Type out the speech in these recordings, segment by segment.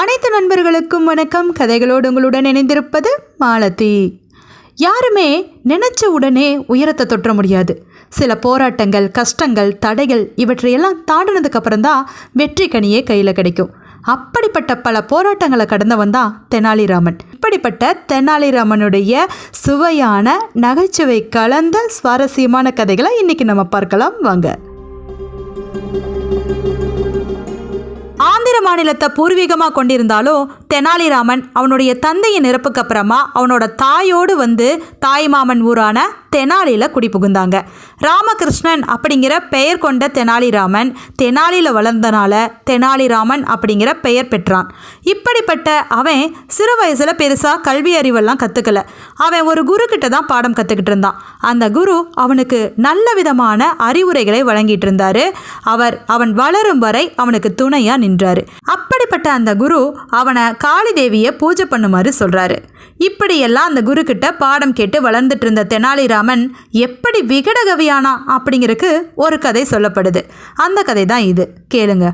அனைத்து நண்பர்களுக்கும் வணக்கம். கதைகளோடு உங்களுடன் இணைந்திருப்பது மாலதி. யாருமே நினைச்ச உடனே உயரத்தை தொற்ற முடியாது. சில போராட்டங்கள் கஷ்டங்கள் தடைகள் இவற்றையெல்லாம் தாண்டினதுக்கு தான் வெற்றி கனியே கையில் கிடைக்கும். அப்படிப்பட்ட பல போராட்டங்களை கடந்தவன் தான் தெனாலிராமன். இப்படிப்பட்ட தெனாலிராமனுடைய சுவையான நகைச்சுவை கலந்த சுவாரஸ்யமான கதைகளை இன்னைக்கு நம்ம பார்க்கலாம். வாங்க. மாநிலத்தை பூர்வீகமாக கொண்டிருந்தாலும் தெனாலிராமன் அவனுடைய தந்தையின் இறப்புக்கு அப்புறமா அவனோட தாயோடு வந்து தாய்மாமன் ஊரான தெனாலியில் குடிபுகுந்தாங்க. ராமகிருஷ்ணன் அப்படிங்கிற பெயர் கொண்ட தெனாலிராமன் தெனாலியில் வளர்ந்தனால தெனாலிராமன் அப்படிங்கிற பெயர் பெற்றான். இப்படிப்பட்ட அவன் சிறு வயசில் பெருசாக கல்வி அறிவெல்லாம் கற்றுக்கல அவன் ஒரு குரு கிட்ட தான் பாடம் கற்றுக்கிட்டு இருந்தான். அந்த குரு அவனுக்கு நல்ல விதமான அறிவுரைகளை வழங்கிட்டு இருந்தார். அவர் அவன் வளரும் வரை அவனுக்கு துணையாக நின்றார். நின்றாரு அப்படிப்பட்ட அந்த குரு அவனை காளி தேவியை பூஜை பண்ணுமாறு சொல்கிறாரு இப்படியெல்லாம் அந்த குரு கிட்ட பாடம் கேட்டு வளர்ந்துட்டு இருந்த தெனாலிராமன் எப்படி விகடகவியானா அப்படிங்கிறதுக்கு ஒரு கதை சொல்லப்படுது. அந்த கதை தான் இது. கேளுங்க.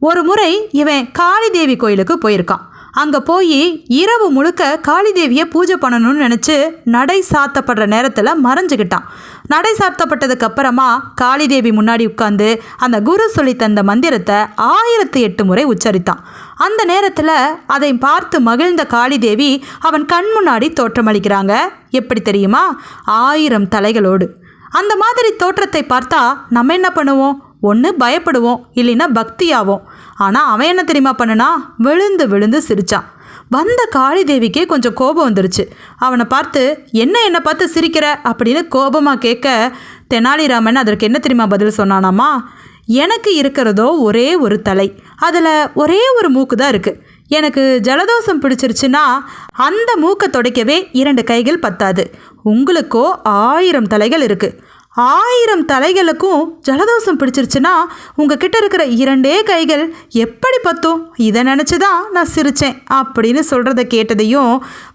ஒரு முறை இவன் காளி தேவி கோயிலுக்கு போயிருக்கான். அங்கே போய் இரவு முழுக்க காளிதேவியை பூஜை பண்ணணும்னு நினச்சி நடை சாத்தப்படுற நேரத்தில் மறைஞ்சுக்கிட்டான். நடை சாத்தப்பட்டதுக்கு அப்புறமா காளிதேவி முன்னாடி உட்காந்து அந்த குரு சொல்லி தந்த மந்திரத்தை ஆயிரத்து எட்டு முறை உச்சரித்தான். அந்த நேரத்தில் அதை பார்த்து மகிழ்ந்த காளிதேவி அவன் கண் முன்னாடி தோற்றமளிக்கிறாங்க. எப்படி தெரியுமா? ஆயிரம் தலைகளோடு. அந்த மாதிரி தோற்றத்தை பார்த்தா நம்ம என்ன பண்ணுவோம்? ஒன்று பயப்படுவோம் இல்லைன்னா பக்தியாவோம். ஆனால் அவன் என்ன தெரியுமா பண்ணுனா விழுந்து விழுந்து சிரித்தான் வந்த காளி தேவிக்கே கொஞ்சம் கோபம் வந்துருச்சு. அவனை பார்த்து என்ன என்னை பார்த்து சிரிக்கிற? அப்படின்னு கோபமாக கேட்க தெனாலிராமன் அதற்கு என்ன தெரியுமா பதில் சொன்னானாமா எனக்கு இருக்கிறதோ ஒரே ஒரு தலை. அதில் ஒரே ஒரு மூக்கு தான் இருக்குது எனக்கு ஜலதோஷம் பிடிச்சிருச்சுன்னா அந்த மூக்கை துடைக்கவே இரண்டு கைகள் பத்தாது. உங்களுக்கோ ஆயிரம் தலைகள் இருக்குது ஆயிரம் தலைகளுக்கும் ஜலதோஷம் பிடிச்சிருச்சுன்னா உங்ககிட்ட இருக்கிற இரண்டே கைகள் எப்படி பத்தும்? இதை நினச்சி தான் நான் சிரித்தேன் அப்படின்னு சொல்கிறத கேட்டதையும்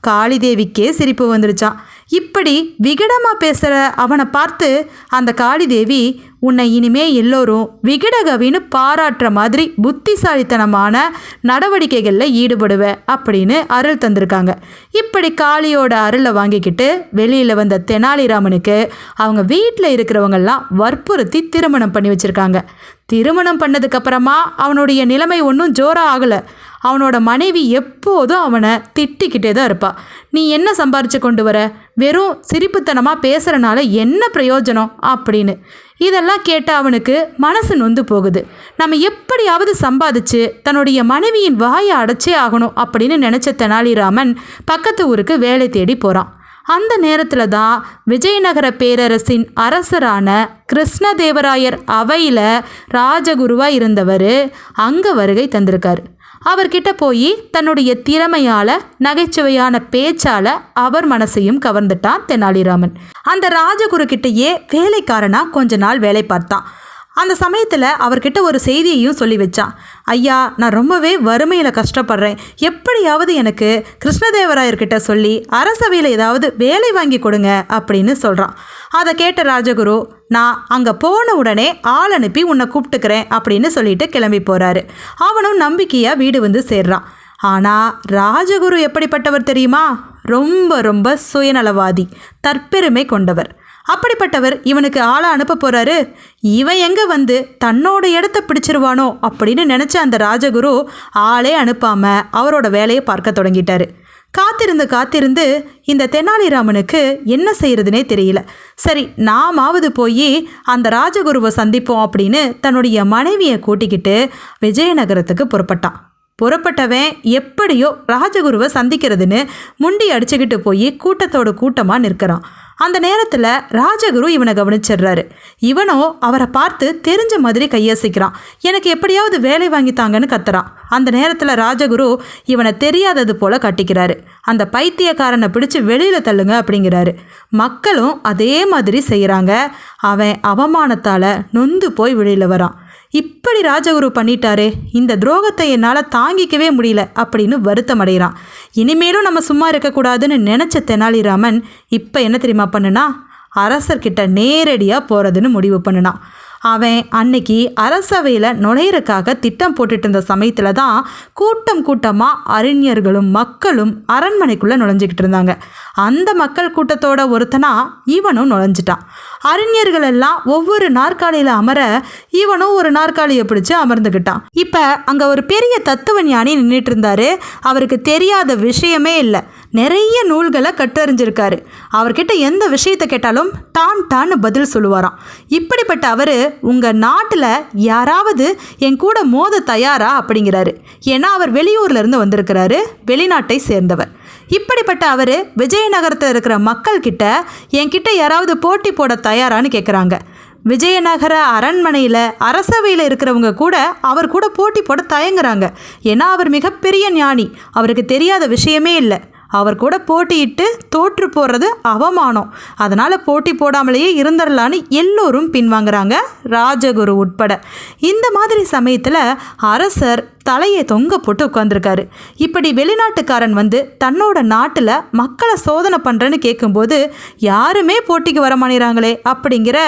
காளிதேவிக்கே சிரிப்பு வந்துருச்சான் இப்படி விகடமாக பேசுகிற அவனை பார்த்து அந்த காளிதேவி உன்னை இனிமே எல்லோரும் விகடகவின்னு பாராட்டுற மாதிரி புத்திசாலித்தனமான நடவடிக்கைகளில் ஈடுபடுவ அப்படின்னு அருள் தந்திருக்காங்க. இப்படி காளியோட அருளை வாங்கிக்கிட்டு வெளியில் வந்த தெனாலிராமனுக்கு அவங்க வீட்டில் இருக்கிறவங்கெல்லாம் வற்புறுத்தி திருமணம் பண்ணி வச்சுருக்காங்க. திருமணம் பண்ணதுக்கப்புறமா அவனுடைய நிலைமை ஒன்றும் ஜோராக ஆகலை. அவனோட மனைவி எப்போதும் அவனை திட்டிக்கிட்டே தான் இருப்பாள் நீ என்ன சம்பாரித்து கொண்டு வர? வெறும் சிரிப்புத்தனமாக பேசுகிறனால என்ன பிரயோஜனம்? அப்படின்னு. இதெல்லாம் கேட்ட அவனுக்கு மனசு நொந்து போகுது. நம்ம எப்படியாவது சம்பாதிச்சு தன்னுடைய மனைவியின் வாயை அடைச்சே ஆகணும் அப்படின்னு நினச்ச தெனாலிராமன் பக்கத்து ஊருக்கு வேலை தேடி போகிறான் அந்த நேரத்தில் தான் விஜயநகர பேரரசின் அரசரான கிருஷ்ணதேவராயர் அவையில் ராஜகுருவாக இருந்தவர் அங்கே வருகை தந்திருக்காரு. அவர்கிட்ட போய் தன்னுடைய திறமையால நகைச்சுவையான பேச்சால அவர் மனசையும் கவர்ந்துட்டான் தெனாலிராமன். அந்த ராஜகுரு கிட்டேயே வேலைக்காரனா கொஞ்ச நாள் வேலை பார்த்தான். அந்த சமயத்தில் அவர்கிட்ட ஒரு செய்தியையும் சொல்லி வச்சான். ஐயா நான் ரொம்பவே வறுமையில் கஷ்டப்படுறேன். எப்படியாவது எனக்கு கிருஷ்ணதேவராயர்கிட்ட சொல்லி அரசவையில் ஏதாவது வேலை வாங்கி கொடுங்க அப்படின்னு சொல்கிறான் அதை கேட்ட ராஜகுரு நான் அங்கே போன உடனே ஆள் அனுப்பி உன்னை கூப்பிட்டுக்கிறேன் அப்படின்னு சொல்லிட்டு கிளம்பி போகிறாரு அவனும் நம்பிக்கையாக வீடு வந்து சேர்றான். ஆனால் ராஜகுரு எப்படிப்பட்டவர் தெரியுமா? ரொம்ப ரொம்ப சுயநலவாதி தற்பெருமை கொண்டவர். அப்படிப்பட்டவர் இவனுக்கு ஆளை அனுப்ப போறாரு. இவன் எங்க வந்து தன்னோட இடத்த பிடிச்சிருவானோ அப்படின்னு நினைச்ச அந்த ராஜகுரு ஆளே அனுப்பாம அவரோட வேலையை பார்க்க தொடங்கிட்டாரு. காத்திருந்து காத்திருந்து இந்த தெனாலிராமனுக்கு என்ன செய்யறதுனே தெரியல. சரி நாமாவது போய் அந்த ராஜகுருவை சந்திப்போம் அப்படின்னு தன்னுடைய மனைவியை கூட்டிக்கிட்டு விஜயநகரத்துக்கு புறப்பட்டான். புறப்பட்டவன் எப்படியோ ராஜகுருவை சந்திக்கிறதுன்னு முண்டி அடிச்சுக்கிட்டு போய் கூட்டத்தோட கூட்டமாக நிற்கிறான். அந்த நேரத்தில் ராஜகுரு இவனை கவனிச்சிடுறாரு. இவனோ அவரை பார்த்து தெரிஞ்ச மாதிரி கையசைக்கிறான். எனக்கு எப்படியாவது வேலை வாங்கித்தாங்கன்னு கத்துறான். அந்த நேரத்தில் ராஜகுரு இவனை தெரியாதது போல கட்டிக்கிறாரு. அந்த பைத்தியக்காரனை பிடிச்சு வெளியில் தள்ளுங்க அப்படிங்கிறாரு. மக்களும் அதே மாதிரி செய்கிறாங்க அவன் அவமானத்தால் நொந்து போய் வெளியில் வரான். இப்படி ராஜகுரு பண்ணிட்டாரே இந்த துரோகத்தை என்னால் தாங்கிக்கவே முடியல அப்படின்னு வருத்தம் அடைகிறான் இனிமேலும் நம்ம சும்மா இருக்கக்கூடாதுன்னு நினச்ச தெனாலிராமன் இப்போ என்ன தெரியுமா பண்ணுனா அரசர்கிட்ட நேரடியாக போகிறதுன்னு முடிவு பண்ணுனான் அவன் அன்னைக்கு அரசவையில் நுழையிறக்காக திட்டம் போட்டுட்டு இருந்த சமயத்தில் தான் கூட்டம் கூட்டமாக அறிஞர்களும் மக்களும் அரண்மனைக்குள்ளே நுழைஞ்சிக்கிட்டு இருந்தாங்க. அந்த மக்கள் கூட்டத்தோட ஒருத்தனா இவனும் நுழைஞ்சிட்டான். அறிஞர்கள் எல்லாம் ஒவ்வொரு நாற்காலியில் அமர இவனும் ஒரு நாற்காலியை பிடிச்சி அமர்ந்துக்கிட்டான் இப்போ அங்கே ஒரு பெரிய தத்துவ ஞானி நின்றுட்டு இருந்தாரு. அவருக்கு தெரியாத விஷயமே இல்லை. நிறைய நூல்களை கற்றறிஞ்சிருக்காரு அவர்கிட்ட எந்த விஷயத்தை கேட்டாலும் டான் டான்னு பதில் சொல்லுவாராம். இப்படிப்பட்ட அவர் உங்கள் நாட்டில் யாராவது என் கூட மோத தயாரா அப்படிங்கிறாரு. ஏன்னா அவர் வெளியூர்ல இருந்து வந்திருக்கிறாரு. வெளிநாட்டை சேர்ந்தவர். இப்படிப்பட்ட அவர் விஜயநகரத்தில் இருக்கிற மக்கள்கிட்ட என்கிட்ட யாராவது போட்டி போட தயாரான்னு கேட்குறாங்க விஜயநகர அரண்மனையில் அரசவையில் இருக்கிறவங்க கூட அவர் கூட போட்டி போட தயங்குறாங்க. ஏன்னா அவர் மிகப்பெரிய ஞானி. அவருக்கு தெரியாத விஷயமே இல்லை. அவர் கூட போட்டியிட்டு தோற்று போடுறது அவமானம். அதனால் போட்டி போடாமலேயே இருந்துடலான்னு எல்லோரும் பின்வாங்குறாங்க ராஜகுரு உட்பட. இந்த மாதிரி சமயத்தில் அரசர் தலையை தொங்க போட்டு உட்காந்துருக்காரு இப்படி வெளிநாட்டுக்காரன் வந்து தன்னோட நாட்டில் மக்களை சோதனை பண்ணுறேன்னு கேட்கும்போது யாருமே போட்டிக்கு வர அப்படிங்கிற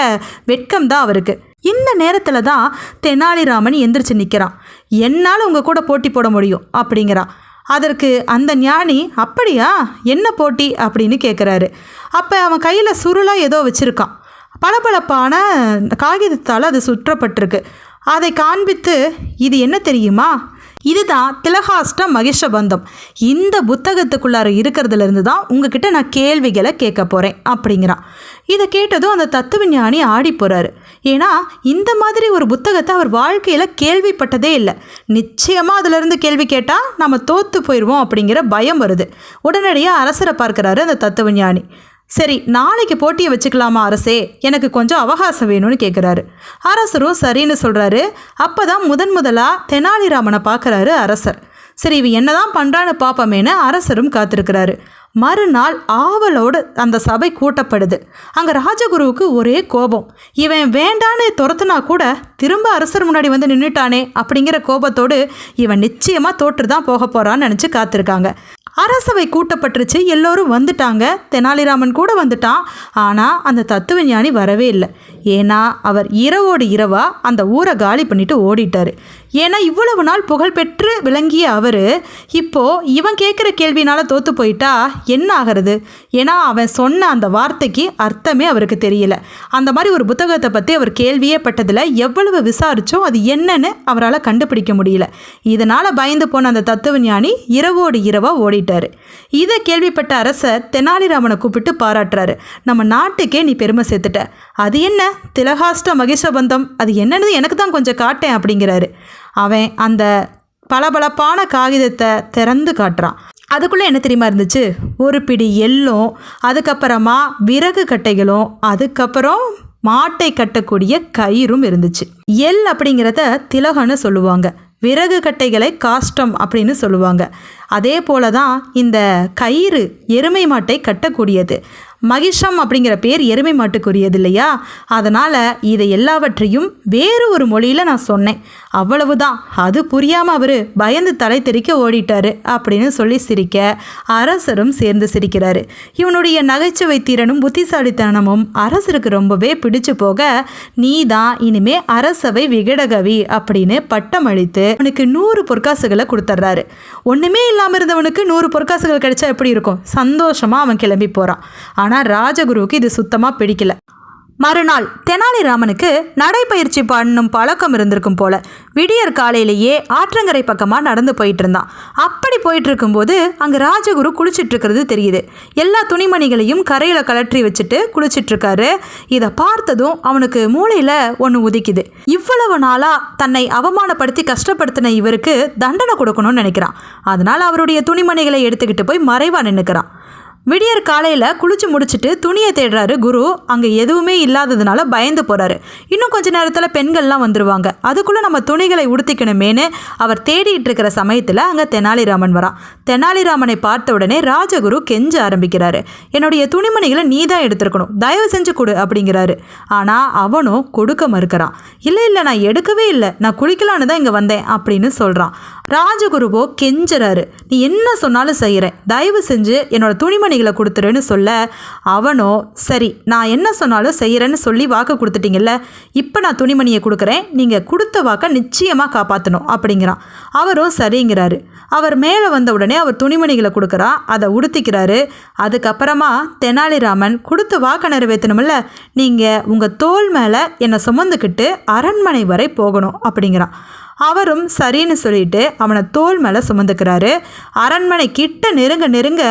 வெட்கம் தான் அவருக்கு. இந்த நேரத்தில் தான் தெனாலிராமன் எந்திரிச்சு நிற்கிறான் என்னால் உங்கள் கூட போட்டி போட முடியும் அப்படிங்கிறான். அதற்கு அந்த ஞானி அப்படியா? என்ன போட்டி? அப்படின்னு கேட்குறாரு அப்போ அவன் கையில் சுருளாக ஏதோ வச்சுருக்கான். பளபளப்பான காகிதத்தால் அது சுற்றப்பட்டிருக்கு. அதை காண்பித்து இது என்ன தெரியுமா? இதுதான் திலகாஷ்ட மகிஷபந்தம் இந்த புத்தகத்துக்குள்ளார இருக்கிறதுல இருந்து தான் உங்ககிட்ட நான் கேள்விகளை கேட்க போகிறேன் அப்படிங்கிறான். இதை கேட்டதும் அந்த தத்துவஞானி ஆடி போகிறாரு ஏன்னா இந்த மாதிரி ஒரு புத்தகத்தை அவர் வாழ்க்கையில் கேள்விப்பட்டதே இல்லை. நிச்சயமாக அதிலிருந்து கேள்வி கேட்டால் நம்ம தோற்று போயிடுவோம் அப்படிங்கிற பயம் வருது. உடனடியாக அரசரை பார்க்குறாரு அந்த தத்துவஞானி. சரி நாளைக்கு போட்டியை வச்சுக்கலாமா அரசே? எனக்கு கொஞ்சம் அவகாசம் வேணும்னு கேட்குறாரு அரசரும் சரின்னு சொல்கிறாரு அப்போ தான் முதன் முதலாக தெனாலிராமனை பார்க்குறாரு அரசர். சரி இவன் என்னதான் பண்ணுறான்னு பார்ப்போமேன்னு அரசரும் காத்திருக்கிறாரு. மறுநாள் ஆவலோடு அந்த சபை கூட்டப்படுது. அங்கே ராஜகுருவுக்கு ஒரே கோபம். இவன் வேண்டான்னு துரத்துனா கூட திரும்ப அரசர் முன்னாடி வந்து நின்றுட்டானே அப்படிங்கிற கோபத்தோடு இவன் நிச்சயமாக தோற்று தான் போக போகிறான்னு நினச்சி காத்திருக்காங்க. அரசவை கூட்டப்பட்டுருச்சு எல்லோரும் வந்துட்டாங்க. தெனாலிராமன் கூட வந்துட்டான். ஆனால் அந்த தத்துவ ஞானி வரவே இல்லை. ஏன்னா அவர் இரவோடு இரவா அந்த ஊரை காலி பண்ணிட்டு ஓடிட்டார். ஏன்னா இவ்வளவு நாள் புகழ்பெற்று விளங்கிய அவர் இப்போ இவன் கேட்குற கேள்வினால தோத்து போயிட்டா என்ன ஆகிறது? ஏன்னா அவன் சொன்ன அந்த வார்த்தைக்கு அர்த்தமே அவருக்கு தெரியல. அந்த மாதிரி ஒரு புத்தகத்தை பற்றி அவர் கேள்வியே பட்டதில் எவ்வளவு விசாரிச்சோ அது என்னன்னு அவரால் கண்டுபிடிக்க முடியல. இதனால் பயந்து போன அந்த தத்துவ ஞானி இரவோடு இரவாக ஓடிட்டார். இதை கேள்விப்பட்ட அரசர் தெனாலிராமனை கூப்பிட்டு பாராட்டுறாரு. நம்ம நாட்டுக்கே நீ பெருமை சேர்த்துட்ட. அது என்ன? திலகாஷ்ட மகிஷபந்தம் அது என்னன்னு எனக்கு தான் கொஞ்சம் காட்டேன் அப்படிங்கிறாரு. அவன் அந்த பளபளப்பான காகிதத்தை திறந்து காட்டுறான். அதுக்குள்ளே என்ன தெரியுமா இருந்துச்சு? ஒரு பிடி எள்ளும் அதுக்கப்புறமா விறகு கட்டைகளும் அதுக்கப்புறம் மாட்டை கட்டக்கூடிய கயிறும் இருந்துச்சு. எள் அப்படிங்கிறத திலகன்னு சொல்லுவாங்க. விறகு கட்டைகளை காஷ்டம் அப்படின்னு சொல்லுவாங்க. அதே போல தான் இந்த கயிறு எருமை மாட்டை கட்டக்கூடியது. மகிஷம் அப்படிங்கிற பேர் எருமை மாட்டுக்குரியது இல்லையா அதனால் இதை எல்லாவற்றையும் வேறு ஒரு மொழியில் நான் சொன்னேன். அவ்வளவுதான். அது புரியாமல் அவர் பயந்து தலை தெறிக்க ஓடிட்டாரு அப்படின்னு சொல்லி சிரிக்க அரசரும் சேர்ந்து சிரிக்கிறாரு. இவனுடைய நகைச்சுவை திறனும் புத்திசாலித்தனமும் அரசருக்கு ரொம்பவே பிடிச்சு போக நீ தான் இனிமே அரசவை விகடகவி அப்படின்னு பட்டம் அளித்து அவனுக்கு நூறு பொற்காசுகளை கொடுத்துட்றாரு ஒன்றுமே இல்லாமல் இருந்தவனுக்கு நூறு பொற்காசுகள் கிடைச்சா எப்படி இருக்கும்? சந்தோஷமாக அவன் கிளம்பி போகிறான் ஆனால் ராஜகுருவுக்கு இது சுத்தமாக பிடிக்கல. மறுநாள் தெனாலிராமனுக்கு நடைப்பயிற்சி பண்ணும் பழக்கம் இருந்திருக்கும் போல. விடியற் காலையிலேயே ஆற்றங்கரை பக்கமாக நடந்து போயிட்டு இருந்தான். அப்படி போயிட்டு இருக்கும்போது அங்கே ராஜகுரு குளிச்சிட்டு இருக்கிறது தெரியுது. எல்லா துணிமணிகளையும் கரையில் கலற்றி வச்சுட்டு குளிச்சிட்டு இருக்காரு. இதை பார்த்ததும் அவனுக்கு மூளையில் ஒன்று உதிக்குது. இவ்வளவு நாளாக தன்னை அவமானப்படுத்தி கஷ்டப்படுத்தின இவருக்கு தண்டனை கொடுக்கணும்னு நினைக்கிறான். அதனால் அவருடைய துணிமணிகளை எடுத்துக்கிட்டு போய் மறைவாக நின்றுக்கிறான் விடியற் காலையில் குளிச்சு முடிச்சுட்டு துணியை தேடுறாரு குரு. அங்கே எதுவுமே இல்லாததுனால பயந்து போகிறாரு இன்னும் கொஞ்ச நேரத்தில் பெண்கள்லாம் வந்துடுவாங்க அதுக்குள்ளே நம்ம துணிகளை உடுத்திக்கணுமேனு அவர் தேடிட்டு இருக்கிற சமயத்தில் அங்கே தெனாலிராமன் வரான் தெனாலிராமனை பார்த்த உடனே ராஜகுரு கெஞ்ச ஆரம்பிக்கிறாரு. என்னுடைய துணிமணிகளை நீ தான் எடுத்திருக்கணும். தயவு செஞ்சு கொடு அப்படிங்கிறாரு. ஆனால் அவனும் கொடுக்க மறுக்கிறான் இல்லை இல்லை நான் எடுக்கவே இல்லை. நான் குளிக்கலான்னு தான் இங்கே வந்தேன் அப்படின்னு சொல்கிறான் ராஜகுருவோ கெஞ்சுறாரு. நீ என்ன சொன்னாலும் செய்கிறேன் தயவு செஞ்சு என்னோட துணிமணிகளை கொடுத்துருன்னு சொல்ல. அவனோ சரி நான் என்ன சொன்னாலும் செய்கிறேன்னு சொல்லி வாக்கு கொடுத்துட்டீங்கல்ல. இப்போ நான் துணிமணியை கொடுக்குறேன். நீங்கள் கொடுத்த வாக்கை நிச்சயமாக காப்பாற்றணும் அப்படிங்கிறான். அவரும் சரிங்கிறாரு. அவர் மேலே வந்த உடனே அவர் துணிமணிகளை கொடுக்குறா. அதை உடுத்திக்கிறாரு. அதுக்கப்புறமா தெனாலிராமன் கொடுத்த வாக்கை நிறைவேற்றணும்ல. நீங்கள் உங்கள் தோல் மேலே என்னை சுமந்துக்கிட்டு அரண்மனை வரை போகணும் அப்படிங்கிறான். அவரும் சரின்னு சொல்லிட்டு அவனை தோல் மேலே சுமந்துக்கிறாரு. அரண்மனை கிட்ட நெருங்க நெருங்க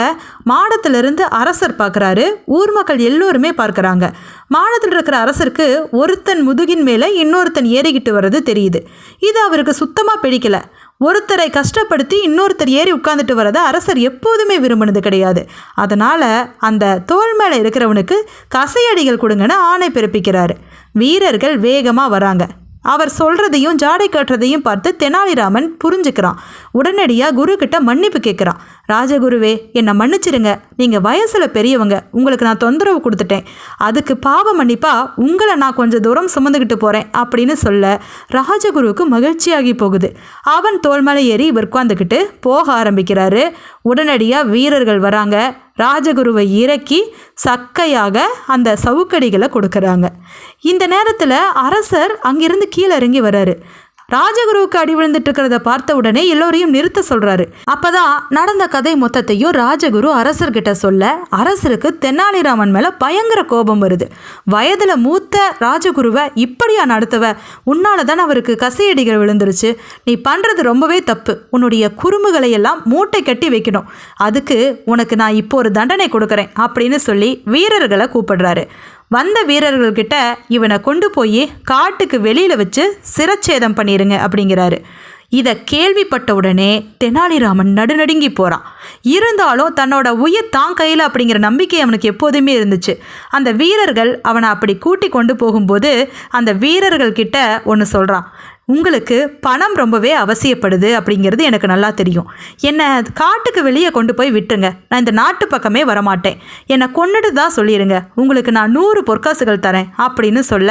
மாடத்திலிருந்து அரசர் பார்க்குறாரு. ஊர் மக்கள் எல்லோருமே பார்க்குறாங்க. மாடத்தில் இருக்கிற அரசருக்கு ஒருத்தன் முதுகின் மேலே இன்னொருத்தன் ஏறிக்கிட்டு வர்றது தெரியுது. இது அவருக்கு சுத்தமாக பிடிக்கல. ஒருத்தரை கஷ்டப்படுத்தி இன்னொருத்தர் ஏறி உட்காந்துட்டு வரதை அரசர் எப்போதுமே விரும்பினது கிடையாது. அதனால் அந்த தோல் மேலே இருக்கிறவனுக்கு கசையடிகள் கொடுங்கன்னு ஆணை பிறப்பிக்கிறாரு. வீரர்கள் வேகமாக வராங்க. அவர் சொல்கிறதையும் ஜாடை காட்டுறதையும் பார்த்து தெனாலிராமன் புரிஞ்சுக்கிறான். உடனடியாக குரு கிட்ட மன்னிப்பு கேட்குறான். ராஜகுருவே என்னை மன்னிச்சிருங்க. நீங்கள் வயசில் பெரியவங்க. உங்களுக்கு நான் தொந்தரவு கொடுத்துட்டேன். அதுக்கு பாவ மன்னிப்பா உங்களை நான் கொஞ்சம் தூரம் சுமந்துக்கிட்டு போகிறேன் அப்படின்னு சொல்ல ராஜகுருவுக்கு மகிழ்ச்சியாகி போகுது. அவன் தோல் மேலே ஏறி இவர் உட்காந்துக்கிட்டு போக ஆரம்பிக்கிறாரு. உடனடியாக வீரர்கள் வராங்க. ராஜகுருவை இறக்கி சக்கையாக அந்த சவுக்கடிகளை கொடுக்குறாங்க. இந்த நேரத்தில் அரசர் அங்கிருந்து கீழே இறங்கி வராரு ராஜகுருவுக்கு அடி விழுந்துட்டு இருக்கிறத பார்த்த உடனே எல்லோரையும் நிறுத்த சொல்றாரு. அப்பதான் நடந்த கதை மொத்தத்தையும் ராஜகுரு அரசர்கிட்ட சொல்ல அரசருக்கு தென்னாலிராமன் மேல பயங்கர கோபம் வருது. வயதுல மூத்த ராஜகுருவை இப்படியா நடத்துவ? உன்னாலதான் அவருக்கு கசையடிகள் விழுந்துருச்சு. நீ பண்றது ரொம்பவே தப்பு. உன்னுடைய குறும்புகளை எல்லாம் மூட்டை கட்டி வைக்கணும். அதுக்கு உனக்கு நான் இப்போ ஒரு தண்டனை கொடுக்குறேன் அப்படின்னு சொல்லி வீரர்களை கூப்பிடுறாரு. வந்த வீரர்கள்கிட்ட இவனை கொண்டு போய் காட்டுக்கு வெளியில் வச்சு சிரச்சேதம் பண்ணிடுங்க அப்படிங்கிறாரு. இதை கேள்விப்பட்ட உடனே தெனாலிராமன் நடுநடுங்கி போகிறான் இருந்தாலும் தன்னோட உயிர் தான் கையில் அப்படிங்கிற நம்பிக்கை அவனுக்கு எப்போதுமே இருந்துச்சு. அந்த வீரர்கள் அவனை அப்படி கூட்டி கொண்டு போகும்போது அந்த வீரர்கள்கிட்ட ஒன்று சொல்கிறான் உங்களுக்கு பணம் ரொம்பவே அவசியப்படுது அப்படிங்கிறது எனக்கு நல்லா தெரியும். என்னை காட்டுக்கு வெளியே கொண்டு போய் விட்டுருங்க. நான் இந்த நாட்டு பக்கமே வரமாட்டேன். என்னை கொண்டுட்டு தான் சொல்லிடுங்க உங்களுக்கு நான் நூறு பொற்காசுகள் தரேன் அப்படின்னு சொல்ல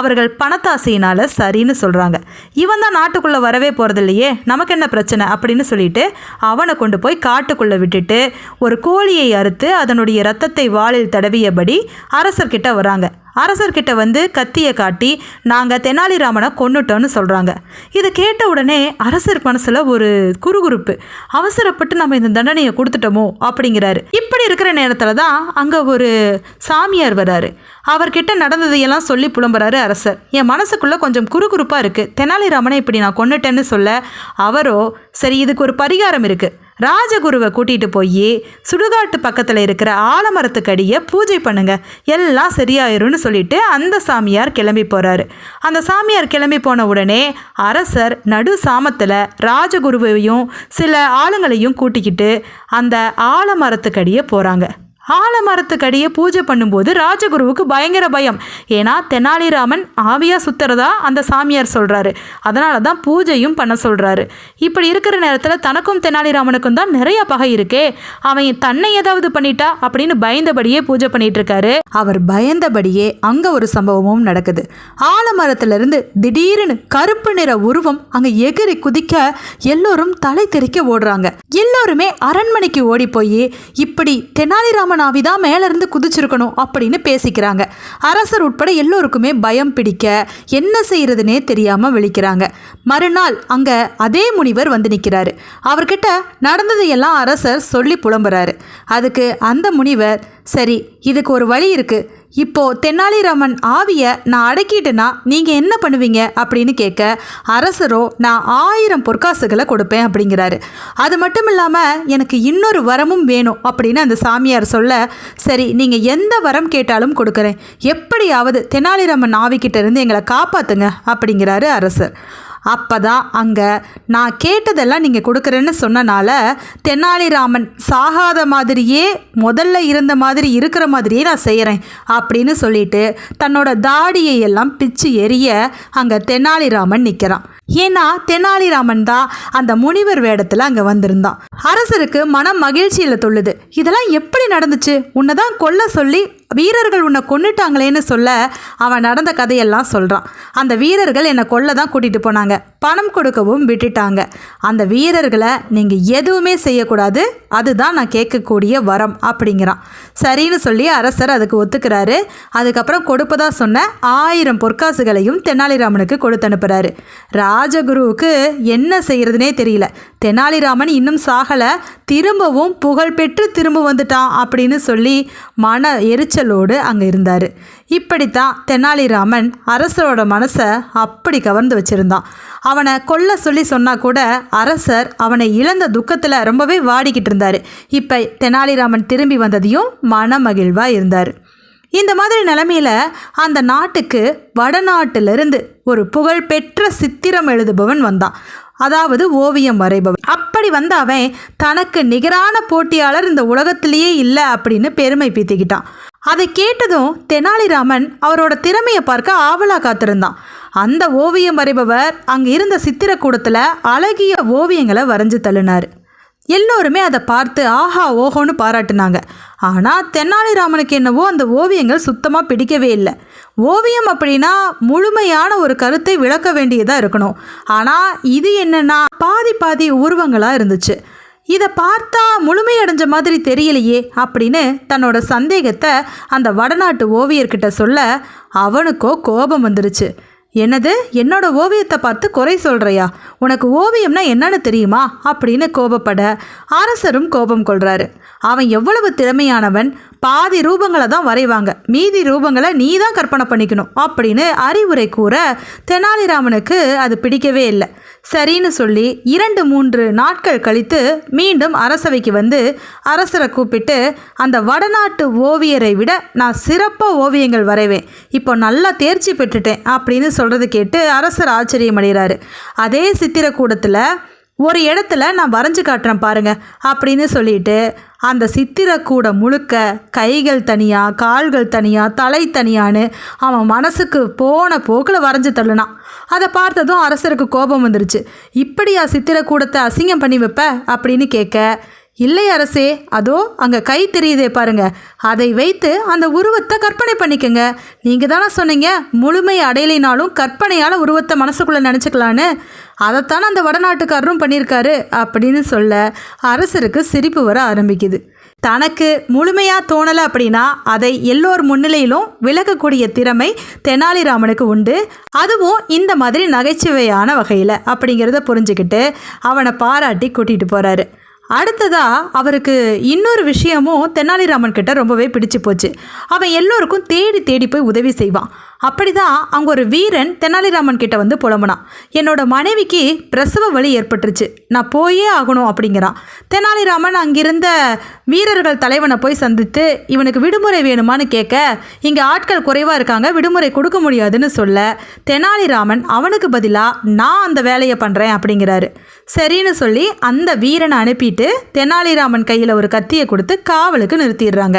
அவர்கள் பணத்தாசையினால் சரின்னு சொல்கிறாங்க இவன் தான் நாட்டுக்குள்ளே வரவே போகிறதில்லையே நமக்கு என்ன பிரச்சனை அப்படின்னு சொல்லிட்டு அவனை கொண்டு போய் காட்டுக்குள்ளே விட்டுட்டு ஒரு கோழியை அறுத்து அதனுடைய ரத்தத்தை வாளில் தடவியபடி அரசர்கிட்ட வராங்க. அரசர்கிட்ட வந்து கத்தியை காட்டி நாங்கள் தெனாலிராமனை கொன்னுட்டோன்னு சொல்கிறாங்க இதை கேட்ட உடனே அரசர் மனசில் ஒரு குறுகுறுப்பு. அவசரப்பட்டு நம்ம இந்த தண்டனையை கொடுத்துட்டோமோ? அப்படிங்கிறாரு. இப்படி இருக்கிற நேரத்தில் தான் அங்கே ஒரு சாமியார் வராரு. அவர்கிட்ட நடந்ததையெல்லாம் சொல்லி புலம்புறாரு அரசர். என் மனசுக்குள்ளே கொஞ்சம் குறுகுறுப்பாக இருக்குது தெனாலிராமனை இப்படி நான் கொண்டுட்டேன்னு சொல்ல அவரோ சரி இதுக்கு ஒரு பரிகாரம் இருக்குது ராஜகுருவை கூட்டிகிட்டு போய் சுடுகாட்டு பக்கத்தில் இருக்கிற ஆலமரத்துக்கடியை பூஜை பண்ணுங்க. எல்லாம் சரியாயிரும்னு சொல்லிட்டு அந்த சாமியார் கிளம்பி போகிறாரு அந்த சாமியார் கிளம்பி போன உடனே அரசர் நடு சாமத்தில் ராஜகுருவையும் சில ஆளுங்களையும் கூட்டிக்கிட்டு அந்த ஆலமரத்துக்கடியை போகிறாங்க ஆலமரத்துக்கடியே பூஜை பண்ணும்போது ராஜகுருவுக்கு பயங்கர பயம். ஏன்னா தெனாலிராமன் ஆவியா சுத்துறதா அந்த சாமியார் சொல்கிறாரு அதனால தான் பூஜையும் பண்ண சொல்கிறாரு இப்படி இருக்கிற நேரத்தில் தனக்கும் தெனாலிராமனுக்கும் தான் நிறைய பகை இருக்கே. அவன் தன்னை ஏதாவது பண்ணிட்டா அப்படின்னு பயந்தபடியே பூஜை பண்ணிட்டு இருக்காரு அவர் பயந்தபடியே அங்கே ஒரு சம்பவமும் நடக்குது. ஆலமரத்திலிருந்து திடீர்னு கருப்பு நிற உருவம் அங்கே எகிரி குதிக்க எல்லோரும் தலை தெறிக்க ஓடுறாங்க. எல்லோருமே அரண்மனைக்கு ஓடி போய் இப்படி தெனாலிராமன் ஆவிதான் மேல இருந்து குதிச்சிருக்கணும் அப்படின்னு பேசிக்கிறாங்க. அரசர் உட்பட எல்லோருக்குமே பயம் பிடிக்க என்ன செய்யறதுன்னே தெரியாமல் விழிக்கிறாங்க. மறுநாள் அங்கே அதே முனிவர் வந்து நிற்கிறாரு அவர்கிட்ட நடந்ததையெல்லாம் அரசர் சொல்லி புலம்புறாரு. அதுக்கு அந்த முனிவர் சரி இதுக்கு ஒரு வழி இருக்கு. இப்போ தென்னாலிராமன் ஆவியை நான் அடக்கிட்டேன்னா நீங்கள் என்ன பண்ணுவீங்க? அப்படின்னு கேட்க அரசரோ நான் ஆயிரம் பொற்காசுகளை கொடுப்பேன் அப்படிங்கிறாரு. அது மட்டும் இல்லாமல் எனக்கு இன்னொரு வரமும் வேணும் அப்படின்னு அந்த சாமியார் சொல்ல சரி நீங்கள் எந்த வரம் கேட்டாலும் கொடுக்குறேன். எப்படியாவது தெனாலிராமன் ஆவிக்கிட்ட இருந்து எங்களை காப்பாற்றுங்க அப்படிங்கிறாரு அரசர். அப்பதான் அங்கே நான் கேட்டதெல்லாம் நீங்கள் கொடுக்குறேன்னு சொன்னனால தெனாலிராமன் சாகாத மாதிரியே முதல்ல இருந்த மாதிரி இருக்கிற மாதிரியே நான் செய்கிறேன் அப்படின்னு சொல்லிட்டு தன்னோட தாடியை எல்லாம் பிச்சு எரிய அங்கே தெனாலிராமன் நிற்கிறான் ஏன்னா தெனாலிராமன் தான் அந்த முனிவர் வேடத்தில் அங்கே வந்திருந்தான். அரசருக்கு மனம் மகிழ்ச்சியில் தொள்ளுது இதெல்லாம் எப்படி நடந்துச்சு? உன்னை தான் கொல்ல சொல்லி வீரர்கள் உன்னை கொன்னுட்டாங்களேன்னு சொல்ல அவன் நடந்த கதையெல்லாம் சொல்கிறான் அந்த வீரர்கள் என்னை கொல்ல தான் கூட்டிகிட்டு போனாங்க. பணம் கொடுக்கவும் விட்டுட்டாங்க. அந்த வீரர்களை நீங்கள் எதுவுமே செய்யக்கூடாது. அதுதான் நான் கேட்கக்கூடிய வரம் அப்படிங்கிறான். சரின்னு சொல்லி அரசர் அதுக்கு ஒத்துக்கிறாரு. அதுக்கப்புறம் கொடுப்பதா சொன்ன ஆயிரம் பொற்காசுகளையும் தெனாலிராமனுக்கு கொடுத்து அனுப்புகிறாரு ராஜகுருவுக்கு என்ன செய்கிறதுனே தெரியல. தெனாலிராமன் இன்னும் சாகலை. திரும்பவும் புகழ்பெற்று திரும்ப வந்துட்டான் அப்படின்னு சொல்லி மன எரிச்சல் எரிச்சலோடு அங்கே இருந்தார். இப்படித்தான் தெனாலிராமன் அரசரோட மனசை அப்படி கவர்ந்து வச்சிருந்தான். அவனை கொல்ல சொல்லி சொன்னால் கூட அரசர் அவனை இழந்த துக்கத்தில் ரொம்பவே வாடிக்கிட்டு இருந்தார். இப்போ தெனாலிராமன் திரும்பி வந்ததையும் மன மகிழ்வாக இருந்தார். இந்த மாதிரி நிலமையில அந்த நாட்டுக்கு வடநாட்டிலிருந்து ஒரு புகழ்பெற்ற சித்திரம் எழுதுபவன் வந்தான். அதாவது ஓவியம் வரைபவன். அப்படி வந்த அவன் தனக்கு நிகரான போட்டியாளர் இந்த உலகத்திலேயே இல்லை அப்படின்னு பெருமை பீத்திக்கிட்டான். அதை கேட்டதும் தெனாலிராமன் அவரோட திறமையை பார்க்க ஆவலா காத்திருந்தான். அந்த ஓவியம் வரைபவர் அங்கே இருந்த சித்திரக்கூடத்தில் அழகிய ஓவியங்களை வரைஞ்சு தள்ளினார். எல்லோருமே அதை பார்த்து ஆஹா ஓஹோன்னு பாராட்டினாங்க. ஆனால் தென்னாலிராமனுக்கு என்னவோ அந்த ஓவியங்கள் சுத்தமாக பிடிக்கவே இல்லை. ஓவியம் அப்படின்னா முழுமையான ஒரு கருத்தை விளக்க வேண்டியதாக இருக்கணும். ஆனால் இது என்னென்னா பாதி பாதி உருவங்களாக இருந்துச்சு. இதை பார்த்தா முழுமையடைஞ்ச மாதிரி தெரியலையே அப்படின்னு தன்னோட சந்தேகத்தை அந்த வடநாட்டு ஓவியர்கிட்ட சொல்ல அவனுக்கோ கோபம் வந்துருச்சு. என்னது? என்னோட ஓவியத்தை பார்த்து குறை சொல்கிறையா உனக்கு ஓவியம்னா என்னன்னு தெரியுமா? அப்படின்னு கோபப்பட அரசரும் கோபம் கொள்கிறாரு அவன் எவ்வளவு திறமையானவன்? பாதி ரூபங்களை தான் வரைவாங்க. மீதி ரூபங்களை நீ தான் கற்பனை பண்ணிக்கணும். அப்படின்னு அறிவுரை கூற தெனாலிராமனுக்கு அது பிடிக்கவே இல்லை. சரின்னு சொல்லி இரண்டு மூன்று நாட்கள் கழித்து மீண்டும் அரசவைக்கு வந்து அரசரை கூப்பிட்டு அந்த வடநாட்டு ஓவியரை விட நான் சிறப்பாக ஓவியங்கள் வரைவேன். இப்போ நல்லா தேர்ச்சி பெற்றுட்டேன். அப்படின்னு சொல்கிறது கேட்டு அரசர் ஆச்சரியமடைகிறாரு அதே சித்திரக்கூடத்தில் ஒரு இடத்துல நான் வரைஞ்சு காட்டுறேன் பாருங்கள் அப்படின்னு சொல்லிட்டு அந்த சித்திரக்கூடம் முழுக்க கைகள் தனியாக கால்கள் தனியாக தலை தனியான்னு அவன் மனசுக்கு போன போக்கில் வரைஞ்சி தள்ளுனான். அதை பார்த்ததும் அரசருக்கு கோபம் வந்துருச்சு. இப்படியா சித்திரக்கூடத்தை அசிங்கம் பண்ணி வைப்ப? அப்படின்னு கேட்க இல்லை அரசே அதோ அங்கே கை தெரியுதே பாருங்க. அதை வைத்து அந்த உருவத்தை கற்பனை பண்ணிக்கங்க. நீங்கள் தானே சொன்னீங்க முழுமை அடையலைனாலும் கற்பனையால் உருவத்தை மனசுக்குள்ளே நினச்சிக்கலான்னு? அதைத்தானே அந்த வடநாட்டுக்காரரும் பண்ணியிருக்காரு அப்படின்னு சொல்ல அரசருக்கு சிரிப்பு வர ஆரம்பிக்குது. தனக்கு முழுமையாக தோணலை அப்படின்னா அதை எல்லோர் முன்னிலையிலும் விளக்கக்கூடிய திறமை தெனாலிராமனுக்கு உண்டு. அதுவும் இந்த மாதிரி நகைச்சுவையான வகையில் அப்படிங்கிறத புரிஞ்சுக்கிட்டு அவனை பாராட்டி கூட்டிகிட்டு போகிறாரு அடுத்ததாக அவருக்கு இன்னொரு விஷயமும் தெனாலிராமன் கிட்ட ரொம்பவே பிடிச்சு போச்சு. அவன் எல்லோருக்கும் தேடி தேடி போய் உதவி செய்வான். அப்படிதான் அங்கே ஒரு வீரன் தெனாலிராமன் கிட்ட வந்து புலம்புனான். என்னோட மனைவிக்கு பிரசவ வலி ஏற்பட்டுருச்சு. நான் போயே ஆகணும் அப்படிங்கிறான். தெனாலிராமன் அங்கிருந்த வீரர்கள் தலைவனை போய் சந்தித்து இவனுக்கு விடுமுறை வேணுமான்னு கேட்க இங்கே ஆட்கள் குறைவாக இருக்காங்க விடுமுறை கொடுக்க முடியாதுன்னு சொல்ல தெனாலிராமன் அவனுக்கு பதிலாக நான் அந்த வேலையை பண்ணுறேன் அப்படிங்கிறாரு. சரின்னு சொல்லி அந்த வீரனை அனுப்பிட்டு தெனாலிராமன் கையில் ஒரு கத்தியை கொடுத்து காவலுக்கு நிறுத்திடுறாங்க.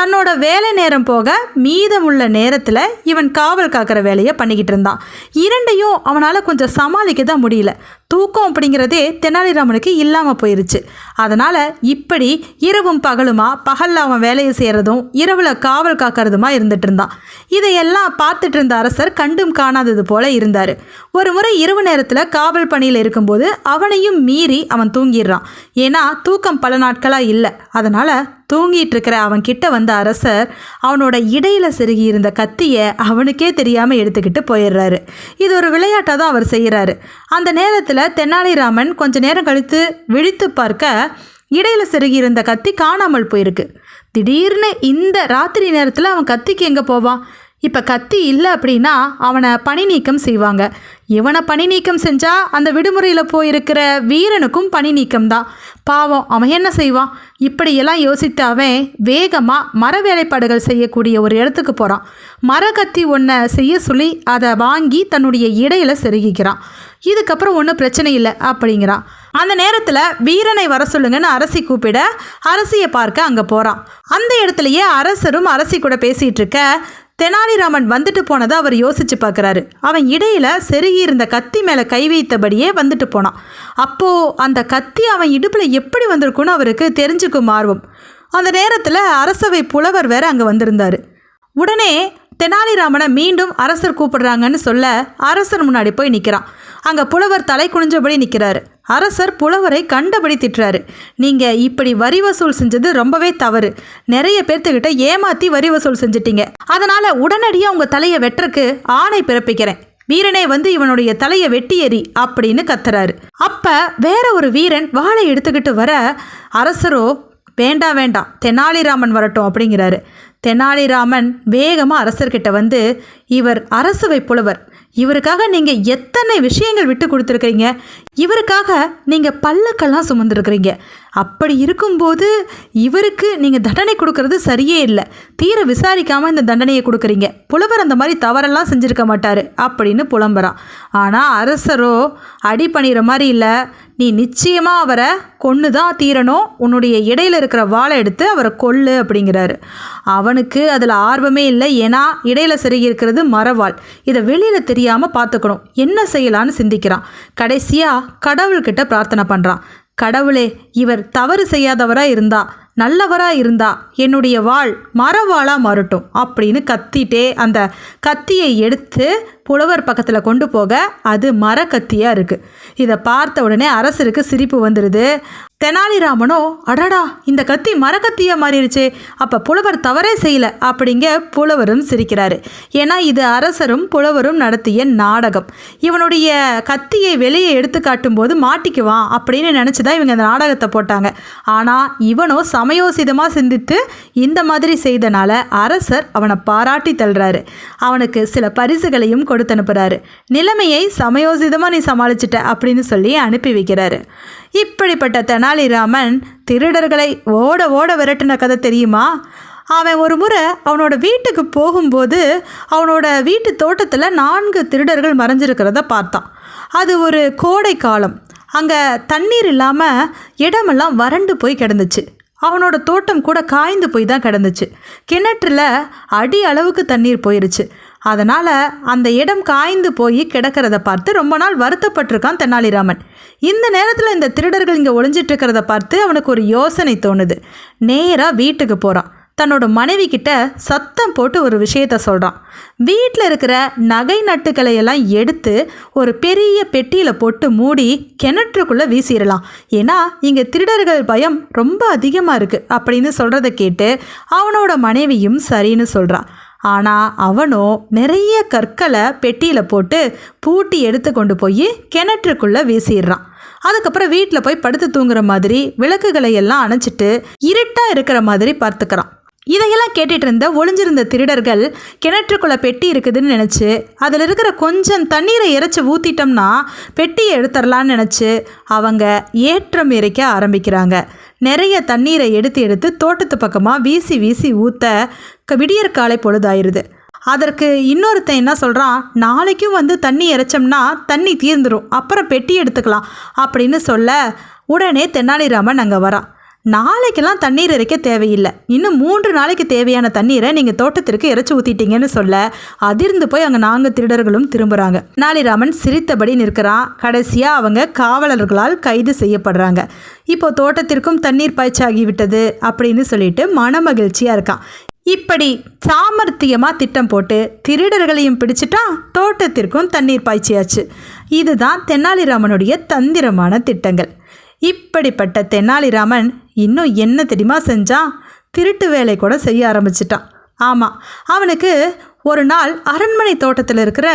தன்னோட வேலை நேரம் போக மீதமுள்ள நேரத்தில் இவன் காவல் காக்கிற வேலையை பண்ணிக்கிட்டு இருந்தான். இரண்டையும் அவனால் கொஞ்சம் சமாளிக்க தான் முடியல. தூக்கம் அப்படிங்கிறதே தெனாலிராமனுக்கு இல்லாமல் போயிருச்சு. அதனால் இப்படி இரவும் பகலுமா பகலில் அவன் வேலையை செய்கிறதும் இரவில் காவல் காக்கிறதுமா இருந்துட்டு இருந்தான் இதையெல்லாம் பார்த்துட்டு இருந்த அரசர் கண்டும் காணாதது போல இருந்தார். ஒரு முறை இரவு நேரத்தில் காவல் பணியில் இருக்கும்போது அவனையும் மீறி அவன் தூங்கிடுறான். ஏன்னா தூக்கம் பல நாட்களாக இல்லை. அதனால் தூங்கிட்டு இருக்கிற அவன் கிட்ட வந்த அரசர் அவனோட இடையில செருகி இருந்த கத்தியை அவனுக்கே தெரியாமல் எடுத்துக்கிட்டு போயிடுறாரு. இது ஒரு விளையாட்டாக தான் அவர் செய்கிறாரு அந்த நேரத்தில் தெனாலிராமன் கொஞ்ச நேரம் கழித்து விழித்து பார்க்க இடையில செருகி இருந்த கத்தி காணாமல் போயிருக்கு. திடீர்னு இந்த ராத்திரி நேரத்தில் அவன் கத்திக்கு எங்கே போவான்? இப்போ கத்தி இல்லை அப்படின்னா அவனை பணி நீக்கம் செய்வாங்க. இவனை பணி நீக்கம் செஞ்சால் அந்த விடுமுறையில் போயிருக்கிற வீரனுக்கும் பணி நீக்கம் தான் பாவம் அவன் என்ன செய்வான் இப்படியெல்லாம் யோசித்து அவன் வேகமாக மர வேலைப்பாடுகள் செய்யக்கூடிய ஒரு இடத்துக்கு போகிறான் மரக்கத்தி ஒன்றை செய்ய சொல்லி அதை வாங்கி தன்னுடைய இடையில செருகிக்கிறான். இதுக்கப்புறம் ஒன்றும் பிரச்சனை இல்லை அப்படிங்கிறான். அந்த நேரத்தில் வீரனை வர சொல்லுங்கன்னு அரசி கூப்பிட அரசியை பார்க்க அங்கே போகிறான் அந்த இடத்துலையே அரசரும் அரசி கூட பேசிகிட்டு இருக்க தெனாலிராமன் வந்துட்டு போனதை அவர் யோசிச்சு பார்க்குறாரு. அவன் இடையில செருகி இருந்த கத்தி மேலே கை வைத்தபடியே வந்துட்டு போனான். அப்போது அந்த கத்தி அவன் இடுப்பில் எப்படி வந்திருக்குன்னு அவருக்கு தெரிஞ்சுக்கும் ஆர்வம். அந்த நேரத்தில் அரசவை புலவர் வேற அங்கே வந்திருந்தார். உடனே தெனாலிராமனை மீண்டும் அரசர் கூப்பிடுறாங்கன்னு சொல்ல அரசர் முன்னாடி போய் நிற்கிறான் அங்கே புலவர் தலை குனிஞ்சபடி நிற்கிறாரு அரசர் புலவரை கண்டபடி திட்டுறாரு. நீங்கள் இப்படி வரி வசூல் செஞ்சது ரொம்பவே தவறு. நிறைய பேர்த்துக்கிட்ட ஏமாற்றி வரி வசூல் செஞ்சிட்டீங்க. அதனால் உடனடியாக உங்கள் தலையை வெட்டுறக்கு ஆணை பிறப்பிக்கிறேன். வீரனே வந்து இவனுடைய தலையை வெட்டி எறி அப்படின்னு கத்துறாரு. அப்ப வேற ஒரு வீரன் வாழை எடுத்துக்கிட்டு வர அரசரோ வேண்டாம் வேண்டாம் தெனாலிராமன் வரட்டும் அப்படிங்கிறாரு. தெனாலிராமன் வேகமாக அரசர்கிட்ட வந்து இவர் அரசவை புலவர். இவருக்காக நீங்கள் எத்தனை விஷயங்கள் விட்டு கொடுத்துருக்கீங்க இவருக்காக நீங்கள் பல்லக்கெல்லாம் சுமந்துருக்குறீங்க. அப்படி இருக்கும்போது இவருக்கு நீங்கள் தண்டனை கொடுக்கறது சரியே இல்லை. தீர விசாரிக்காமல் இந்த தண்டனையை கொடுக்குறீங்க. புலவர் அந்த மாதிரி தவறெல்லாம் செஞ்சுருக்க மாட்டார் அப்படின்னு புலம்புறான். ஆனால் அரசரோ அடி பண்ணிடுற மாதிரி இல்லை. நீ நிச்சயமாக அவரை கொன்று தான் தீரணும். உன்னுடைய இடையில இருக்கிற வாளை எடுத்து அவரை கொல்லு அப்படிங்கிறாரு. அவனுக்கு அதில் ஆர்வமே இல்லை. ஏன்னா இடையில செருகி இருக்கிறது மரவாள். இதை வெளியில் தெரியாமல் பார்த்துக்கணும். என்ன செய்யலான்னு சிந்திக்கிறான். கடைசியாக கடவுள்கிட்ட பிரார்த்தனை பண்ணுறான் கடவுளே இவர் தவறு செய்யாதவரா இருந்தா நல்லவரா இருந்தா என்னுடைய வாழ் மரவாளா மாறட்டும் அப்படின்னு கத்திட்டே அந்த கத்தியை எடுத்து புலவர் பக்கத்தில் கொண்டு போக அது மரக்கத்தியாக இருக்குது இதை பார்த்த உடனே அரசருக்கு சிரிப்பு வந்துடுது தெனாலிராமனோ அடடா இந்த கத்தி மரக்கத்தியாக மாறிடுச்சே அப்போ புலவர் தவறே செய்யல அப்படிங்க புலவரும் சிரிக்கிறாரு. ஏன்னா இது அரசரும் புலவரும் நடத்திய நாடகம். இவனுடைய கத்தியை வெளியே எடுத்து காட்டும்போது மாட்டிக்குவான் அப்படின்னு நினச்சி தான் இவங்க இந்த நாடகத்தை போட்டாங்க. ஆனால் இவனோ சமயோசிதமாக சிந்தித்து இந்த மாதிரி செய்தனால அரசர் அவனை பாராட்டி தள்ளுறாரு. அவனுக்கு சில பரிசுகளையும் கொடுத்து அனுப்புகிறாரு நிலைமையை சமயோசிதமாக நீ சமாளிச்சிட்ட அப்படின்னு சொல்லி அனுப்பி வைக்கிறாரு. இப்படிப்பட்ட தெனாலிராமன் திருடர்களை ஓட ஓட விரட்டின கதை தெரியுமா? அவன் ஒரு முறை அவனோட வீட்டுக்கு போகும்போது அவனோட வீட்டு தோட்டத்தில் நான்கு திருடர்கள் மறைஞ்சிருக்கிறத பார்த்தான். அது ஒரு கோடை காலம். அங்கே தண்ணீர் இல்லாமல் இடமெல்லாம் வறண்டு போய் கிடந்துச்சு. அவனோட தோட்டம் கூட காய்ந்து போய் தான் கிடந்துச்சு. கிணற்றில் அடி அளவுக்கு தண்ணீர் போயிருச்சு. அதனால் அந்த இடம் காய்ந்து போய் கிடக்கிறத பார்த்து ரொம்ப நாள் வருத்தப்பட்டிருக்கான் தெனாலிராமன் இந்த நேரத்தில் இந்த திருடர்கள் இங்கே ஒளிஞ்சிட்டு இருக்கிறத பார்த்து அவனுக்கு ஒரு யோசனை தோணுது. நேராக வீட்டுக்கு போகிறான் தன்னோட மனைவி கிட்ட சத்தம் போட்டு ஒரு விஷயத்த சொல்கிறான் வீட்டில் இருக்கிற நகை நட்டுக்களை எல்லாம் எடுத்து ஒரு பெரிய பெட்டியில் போட்டு மூடி கிணற்றுக்குள்ளே வீசிடலாம். ஏன்னா இங்கே திருடர்கள் பயம் ரொம்ப அதிகமாக இருக்குது அப்படின்னு சொல்கிறத கேட்டு அவனோட மனைவியும் சரின்னு சொல்கிறான் ஆனால் அவனோ நிறைய கற்களை பெட்டியில் போட்டு பூட்டி எடுத்து கொண்டு போய் கிணற்றுக்குள்ளே வீசிடுறான். அதுக்கப்புறம் வீட்டில் போய் படுத்து தூங்குற மாதிரி விளக்குகளை எல்லாம் அணைச்சிட்டு இருட்டாக இருக்கிற மாதிரி பார்த்துக்கிறான். இதையெல்லாம் கேட்டுட்டு இருந்த ஒளிஞ்சிருந்த திருடர்கள் கிணற்றுக்குள்ளே பெட்டி இருக்குதுன்னு நினச்சி அதில் இருக்கிற கொஞ்சம் தண்ணீரை இறைச்சி ஊற்றிட்டோம்னா பெட்டியை எடுத்துடலான்னு நினச்சி அவங்க ஏற்றம் இறைக்க ஆரம்பிக்கிறாங்க. நிறைய தண்ணீரை எடுத்து எடுத்து தோட்டத்து பக்கமாக வீசி வீசி ஊற்ற விடியற்காலை பொழுதாயிருது. அதற்கு இன்னொருத்தன் என்ன சொல்கிறான் நாளைக்கும் வந்து தண்ணி இறைச்சோம்னா தண்ணி தீர்ந்துடும் அப்புறம் பெட்டி எடுத்துக்கலாம் அப்படின்னு சொல்ல உடனே தெனாலிராமன் அங்கே வரான். நாளைக்கெல்லாம் தண்ணீர் இறைக்க தேவையில்லை. இன்னும் மூன்று நாளைக்கு தேவையான தண்ணீரை நீங்கள் தோட்டத்திற்கு இறைச்சி ஊற்றிட்டீங்கன்னு சொல்ல அதிர்ந்து போய் அங்கே நான்கு திருடர்களும் திரும்புகிறாங்க நாளிராமன் சிரித்தபடி நிற்கிறான். கடைசியாக அவங்க காவலர்களால் கைது செய்யப்படுறாங்க. இப்போ தோட்டத்திற்கும் தண்ணீர் பாய்ச்சாகிவிட்டது அப்படின்னு சொல்லிட்டு மனமகிழ்ச்சியாக இருக்கான். இப்படி சாமர்த்தியமாக திட்டம் போட்டு திருடர்களையும் பிடிச்சிட்டா தோட்டத்திற்கும் தண்ணீர் பாய்ச்சியாச்சு. இதுதான் தென்னாலிராமனுடைய தந்திரமான திட்டங்கள். இப்படிப்பட்ட தெனாலிராமன் இன்னும் என்ன தெரியுமா செஞ்சான் திருட்டு வேலை கூட செய்ய ஆரம்பிச்சிட்டான். ஆமாம் அவனுக்கு ஒரு நாள் அரண்மனை தோட்டத்தில் இருக்கிற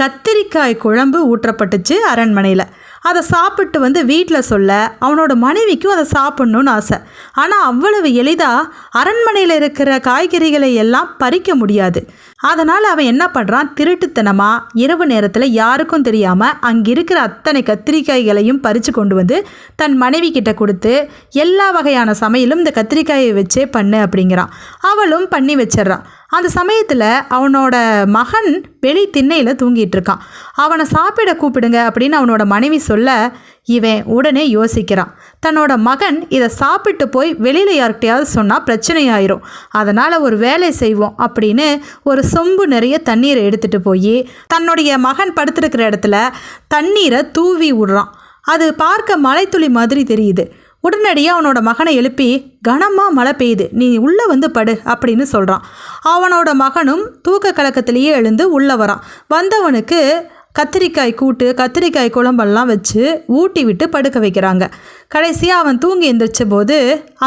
கத்திரிக்காய் குழம்பு ஊற்றப்பட்டுச்சு அரண்மனையில். அதை சாப்பிட்டு வந்து வீட்டில் சொல்ல அவனோட மனைவிக்கும் அதை சாப்பிட்ணுன்னு ஆசை. ஆனால் அவ்வளவு எளிதாக அரண்மனையில் இருக்கிற காய்கறிகளை எல்லாம் பறிக்க முடியாது. அதனால் அவன் என்ன பண்ணுறான் திருட்டுத்தனமாக இரவு நேரத்தில் யாருக்கும் தெரியாமல் அங்கே இருக்கிற அத்தனை கத்திரிக்காய்களையும் பறித்து கொண்டு வந்து தன் மனைவி கிட்ட கொடுத்து எல்லா வகையான சமையலும் இந்த கத்திரிக்காயை வச்சே பண்ணு அப்படிங்கிறான். அவளும் பண்ணி வச்சிட்றான் அந்த சமயத்தில் அவனோட மகன் வெளி திண்ணையில் தூங்கிட்டு இருக்கான். அவனை சாப்பிட கூப்பிடுங்க அப்படின்னு அவனோட மனைவி சொல்ல இவன் உடனே யோசிக்கிறான். தன்னோட மகன் இதை சாப்பிட்டு போய் வெளியில் யார்கிட்டையாவது சொன்னால் பிரச்சனையாயிரும். அதனால் ஒரு வேலை செய்வோம் அப்படின்னு ஒரு சொம்பு நிறைய தண்ணீரை எடுத்துகிட்டு போய் தன்னுடைய மகன் படுத்திருக்கிற இடத்துல தண்ணீரை தூவி விடுறான். அது பார்க்க மலைத்துளி மாதிரி தெரியுது. உடனடியாக அவனோட மகனை எழுப்பி கனமாக மழை பெய்யுது. நீ உள்ளே வந்து படு அப்படின்னு சொல்கிறான் அவனோட மகனும் தூக்க கலக்கத்திலேயே எழுந்து உள்ளே வரான். வந்தவனுக்கு கத்திரிக்காய் கூட்டு கத்திரிக்காய் குழம்பெல்லாம் வச்சு ஊட்டி விட்டு படுக்க வைக்கிறாங்க. கடைசியாக அவன் தூங்கி எந்திரிச்ச போது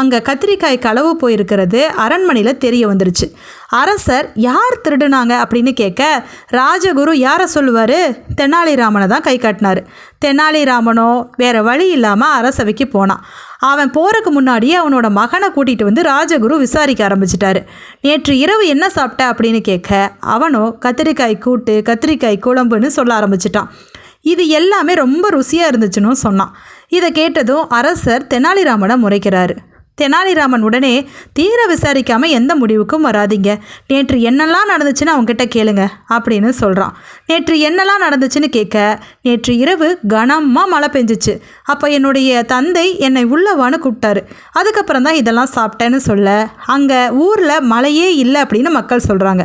அங்கே கத்திரிக்காய் களவு போயிருக்கிறது அரண்மனையில் தெரிய வந்துருச்சு. அரசர் யார் திருடுனாங்க அப்படின்னு கேட்க ராஜகுரு யாரை சொல்லுவார்? தெனாலிராமனை தான் கை காட்டினார். தெனாலிராமனோ வேறு வழி இல்லாமல் அரசவைக்கு போனான். அவன் போகிறக்கு முன்னாடியே அவனோட மகனை கூட்டிகிட்டு வந்து ராஜகுரு விசாரிக்க ஆரம்பிச்சிட்டாரு. நேற்று இரவு என்ன சாப்பிட்ட அப்படின்னு கேட்க அவனோ கத்திரிக்காய் கூட்டு கத்திரிக்காய் குழம்புன்னு சொல்ல ஆரம்பிச்சிட்டான். இது எல்லாமே ரொம்ப ருசியாக இருந்துச்சுன்னு சொன்னான். இதை கேட்டதும் அரசர் தெனாலிராமனை முறைக்கிறாரு. தெனாலிராமன் உடனே தீர விசாரிக்காமல் எந்த முடிவுக்கும் வராதீங்க. நேற்று என்னெல்லாம் நடந்துச்சுன்னு அவங்ககிட்ட கேளுங்க அப்படின்னு சொல்கிறான் நேற்று என்னெல்லாம் நடந்துச்சுன்னு கேட்க நேற்று இரவு கனமாக மழை பெஞ்சிச்சு. அப்போ என்னுடைய தந்தை என்னை உள்ளவான்னு கூப்பிட்டாரு. அதுக்கப்புறம் தான் இதெல்லாம் சாப்பிட்டேன்னு சொல்ல அங்கே ஊரில் மழையே இல்லை அப்படின்னு மக்கள் சொல்கிறாங்க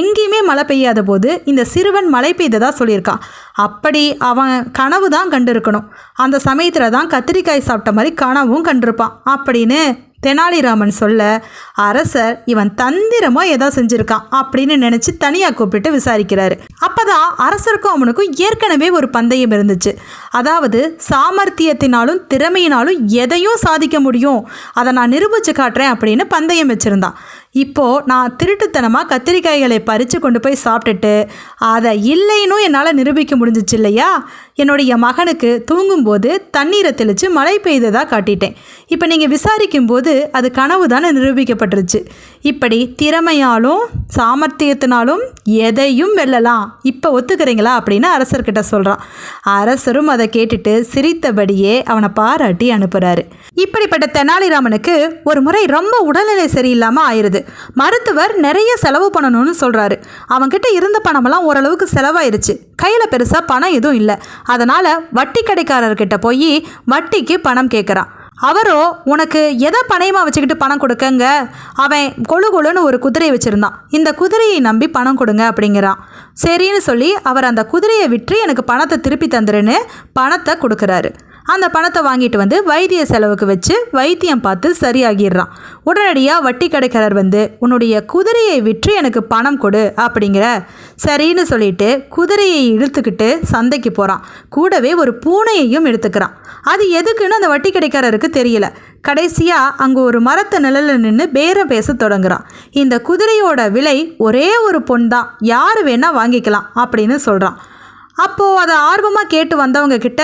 எங்கேயுமே மழை பெய்யாத போது இந்த சிறுவன் மழை பெய்ததாக சொல்லியிருக்கான். அப்படி அவன் கனவு தான் கண்டிருக்கணும். அந்த சமயத்தில் தான் கத்திரிக்காய் சாப்பிட்ட மாதிரி கனவும் கண்டிருப்பான். அப்படின்னு தெனாலிராமன் சொல்ல அரசர் இவன் தந்திரமாக ஏதோ செஞ்சுருக்கான் அப்படின்னு நினச்சி தனியாக கூப்பிட்டு விசாரிக்கிறாரு. அப்போதான் அரசருக்கும் அவனுக்கும் ஏற்கனவே ஒரு பந்தயம் இருந்துச்சு. அதாவது சாமர்த்தியத்தினாலும் திறமையினாலும் எதையும் சாதிக்க முடியும். அதை நான் நிரூபித்து காட்டுறேன் அப்படின்னு பந்தயம் வச்சுருந்தான். இப்போது நான் திருட்டுத்தனமாக கத்திரிக்காய்களை பறித்து கொண்டு போய் சாப்பிட்டுட்டு அதை இல்லைன்னு என்னால் நிரூபிக்க முடிஞ்சிச்சு இல்லையா? என்னுடைய மகனுக்கு தூங்கும்போது தண்ணீரை தெளித்து மழை பெய்ததாக காட்டிட்டேன். இப்போ நீங்கள் விசாரிக்கும்போது அது கனவு தானே நிரூபிக்கப்பட்டுருச்சு. இப்படி திறமையாலும் சாமர்த்தியத்தினாலும் எதையும் வெல்லலாம். இப்போ ஒத்துக்கிறீங்களா அப்படின்னு அரசர்கிட்ட சொல்கிறான் அரசரும் அதை கேட்டுட்டு சிரித்தபடியே அவனை பாராட்டி அனுப்புகிறாரு இப்படிப்பட்ட தெனாலிராமனுக்கு ஒரு முறை ரொம்ப உடல்நிலை சரியில்லாமல் ஆயிடுது மருத்துவர் நிறைய செலவு பண்ணணும்னு சொல்கிறாரு அவன்கிட்ட இருந்த பணமெல்லாம் ஓரளவுக்கு செலவாயிருச்சு. கையில் பெருசாக பணம் எதுவும் இல்லை. அதனால் வட்டி கடைக்காரர்கிட்ட போய் வட்டிக்கு பணம் கேட்குறான் அவரோ உனக்கு எதை பணையமாக வச்சுக்கிட்டு பணம் கொடுக்கங்க? அவன் கொழு கொழுன்னு ஒரு குதிரையை வச்சுருந்தான். இந்த குதிரையை நம்பி பணம் கொடுங்க அப்படிங்கிறான். சரின்னு சொல்லி அவர் அந்த குதிரையை விற்று எனக்கு பணத்தை திருப்பி தந்துருன்னு பணத்தை கொடுக்குறாரு. அந்த பணத்தை வாங்கிட்டு வந்து வைத்திய செலவுக்கு வச்சு வைத்தியம் பார்த்து சரியாகிடுறான். உடனடியாக வட்டி கடைக்காரர் வந்து உன்னுடைய குதிரையை விற்று எனக்கு பணம் கொடு அப்படிங்கிற. சரின்னு சொல்லிட்டு குதிரையை இழுத்துக்கிட்டு சந்தைக்கு போகிறான் கூடவே ஒரு பூனையையும் எடுத்துக்கிறான். அது எதுக்குன்னு அந்த வட்டி கடைக்காரருக்கு தெரியல. கடைசியாக அங்கே ஒரு மரத்து நிழலில் நின்று பேரம் பேச தொடங்குறான். இந்த குதிரையோட விலை ஒரே ஒரு பொன் தான். யார் வேணால் வாங்கிக்கலாம் அப்படின்னு சொல்கிறான் அப்போது அதை ஆர்வமாக கேட்டு வந்தவங்க கிட்ட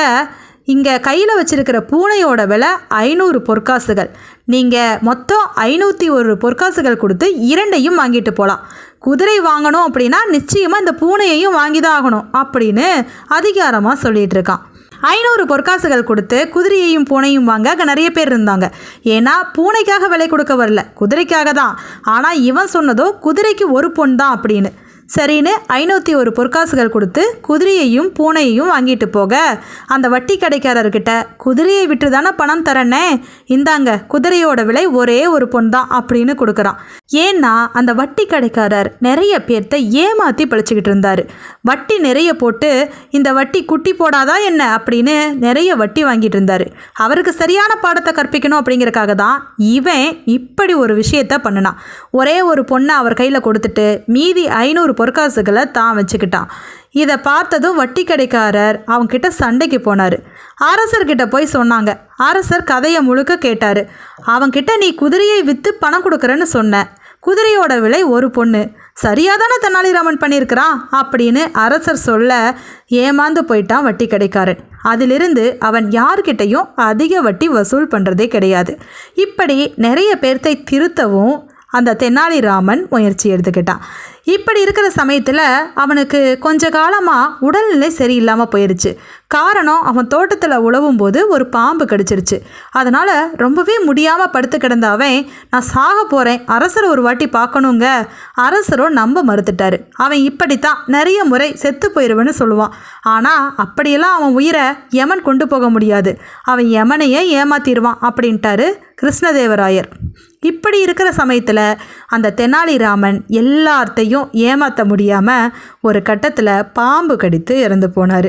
இங்கே கையில் வச்சிருக்கிற பூனையோட விலை ஐநூறு பொற்காசுகள். நீங்கள் மொத்தம் ஐநூற்றி ஒரு பொற்காசுகள் கொடுத்து இரண்டையும் வாங்கிட்டு போகலாம் குதிரை வாங்கணும் அப்படின்னா நிச்சயமாக இந்த பூனையையும் வாங்கி தான் ஆகணும் அப்படின்னு அதிகாரமாக சொல்லிகிட்டு இருக்கான். ஐநூறு பொற்காசுகள் கொடுத்து குதிரையையும் பூனையும் வாங்க அங்கே நிறைய பேர் இருந்தாங்க. ஏன்னா பூனைக்காக விலை கொடுக்க வரல குதிரைக்காக தான். ஆனால் இவன் சொன்னதோ குதிரைக்கு ஒரு பொன் தான் அப்படின்னு. சரின்னு ஐநூற்றி ஒரு பொற்காசுகள் கொடுத்து குதிரையையும் பூனையையும் வாங்கிட்டு போக. அந்த வட்டி கடைக்காரர்கிட்ட குதிரையை விட்டு தானே பணம் தரேனே? இந்தாங்க குதிரையோட விலை ஒரே ஒரு பொன் தான் அப்படின்னு கொடுக்குறான். ஏன்னா அந்த வட்டி கடைக்காரர் நிறைய பேர்த்த ஏமாற்றி பிழைச்சிக்கிட்டு இருந்தார். வட்டி நிறைய போட்டு இந்த வட்டி குட்டி போடாதா என்ன? அப்படின்னு நிறைய வட்டி வாங்கிட்டு இருந்தார். அவருக்கு சரியான பாடத்தை கற்பிக்கணும் அப்படிங்கிறக்காக தான் இவன் இப்படி ஒரு விஷயத்த பண்ணினான். ஒரே ஒரு பொண்ணை அவர் கையில் கொடுத்துட்டு மீதி ஐநூறு பொற்காசுகளை தான் வச்சுக்கிட்டான். இதை பார்த்ததும் வட்டி கடைக்காரர் அவங்கிட்ட சண்டைக்கு போனார். அரசர்கிட்ட போய் சொன்னாங்க. அரசர் கதையை முழுக்க கேட்டார். அவங்கிட்ட நீ குதிரையை விற்று பணம் கொடுக்குறேன்னு சொன்ன. குதிரையோட விலை ஒரு பொண்ணு. சரியாதானே தெனாலிராமன் பண்ணியிருக்கிறான் அப்படின்னு அரசர் சொல்ல ஏமாந்து போயிட்டான் வட்டி கடைக்காரன். அதிலிருந்து அவன் யார்கிட்டையும் அதிக வட்டி வசூல் பண்ணுறதே கிடையாது. இப்படி நிறைய பேர்த்தை திருத்தவும் அந்த தெனாலிராமன் முயற்சி எடுத்துக்கிட்டான். இப்படி இருக்கிற சமயத்தில் அவனுக்கு கொஞ்ச காலமாக உடல்நிலை சரியில்லாமல் போயிடுச்சு காரணம் அவன் தோட்டத்தில் உழவும் போது ஒரு பாம்பு கடிச்சிருச்சு. அதனால் ரொம்பவே முடியாமல் படுத்து கிடந்த அவன் நான் சாக போகிறேன் அரசரை ஒரு வாட்டி பார்க்கணுங்க. அரசரும் நம்ப மறுத்துட்டாரு. அவன் இப்படித்தான் நிறைய முறை செத்து போயிடுவேன்னு சொல்லுவான். ஆனால் அப்படியெல்லாம் அவன் உயிரை யமன் கொண்டு போக முடியாது. அவன் யமனையே ஏமாத்திடுவான் அப்படின்ட்டாரு கிருஷ்ணதேவராயர். இப்படி இருக்கிற சமயத்தில் அந்த தெனாலிராமன் எல்லார்த்தையும் ஏமாற்ற முடியாமல் ஒரு கட்டத்தில் பாம்பு கடித்து இறந்து போனார்.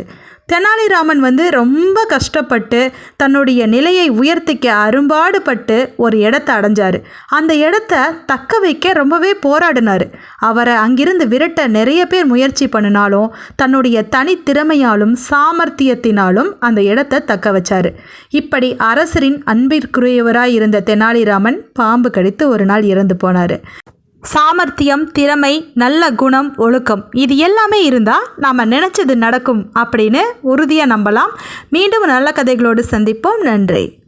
தெனாலிராமன் வந்து ரொம்ப கஷ்டப்பட்டு தன்னுடைய நிலையை உயர்த்திக்க அரும்பாடுபட்டு ஒரு இடத்த அடைஞ்சார். அந்த இடத்த தக்க வைக்க ரொம்பவே போராடினார். அவரை அங்கிருந்து விரட்ட நிறைய பேர் முயற்சி பண்ணினாலும் தன்னுடைய தனித்திறமையாலும் சாமர்த்தியத்தினாலும் அந்த இடத்த தக்க வச்சார். இப்படி அரசரின் அன்பிற்குரியவராய் இருந்த தெனாலிராமன் பாம்பு கடித்து ஒரு நாள் இறந்து போனார். சாமர்த்தியம் திறமை நல்ல குணம் ஒழுக்கம் இது எல்லாமே இருந்தால் நாம் நினச்சது நடக்கும் அப்படின்னு உறுதியாக நம்பலாம். மீண்டும் நல்ல கதைகளோடு சந்திப்போம். நன்றி.